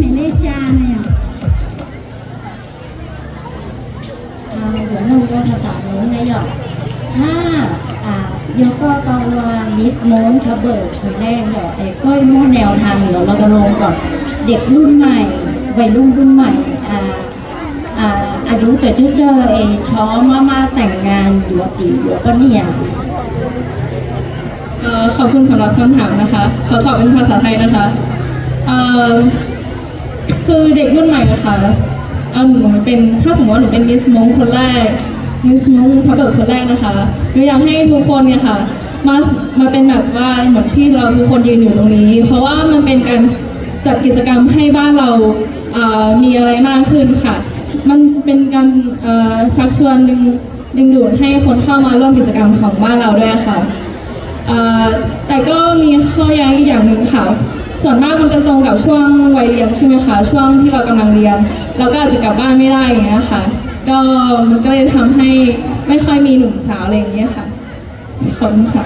Malaysia เนี่ยเอาหัวนูก็ภาษาโน้นนะหยอกถ้าอ่าโยก็ตอามิดโม้นทัเบิร์ดคนแรกหยอกไอ้ก้อยโม้แนวทางเดี๋ยวเราจะลงก่อนเด็กรุ่นใหม่วัยรุ่นรุ่นใหม่อ่าอ่าอายุจะเจอเจอเอช้อมามาแต่งงานอยู่จีหยวก็เนี่ยเออขอบคุณสำหรับคำถามนะคะ ขอตอบเป็นภาษาไทยนะคะเอ่อ คือเด็กรุ่นใหม่นะคะเอ่อหนูเป็นถ้าสมมติว่าหนูเป็นมิสมงคนแรกมิสมงทับเบิร์คนแรกนะคะหนูอยากให้ทุกคนเนี่ยค่ะมามาเป็นแบบว่าเหมือนที่เราทุกคนยืนอยู่ตรงนี้ เพราะว่ามันเป็นการจัดกิจกรรมให้บ้านเราเมีอะไรมากขึ้นค่ะ มันเป็นการเชักชวนดึงดึงดูดให้คนเข้ามาร่วมกิจกรรมของบ้านเราด้วยค่ะแต่ก็มีข้อแย้งอีกอย่างหนึ่งค่ะ ส่วนมากมันจะตรงกับช่วงวัยเรียนใช่ไหมคะช่วงที่เรากำลังเรียน เราก็อาจจะกลับบ้านไม่ได้อย่างเงี้ยค่ะก็มันก็เลยทำให้ไม่ค่อยมีหนุ่มสาวอะไรอย่างเงี้ยค่ะขอบคุณค่ะ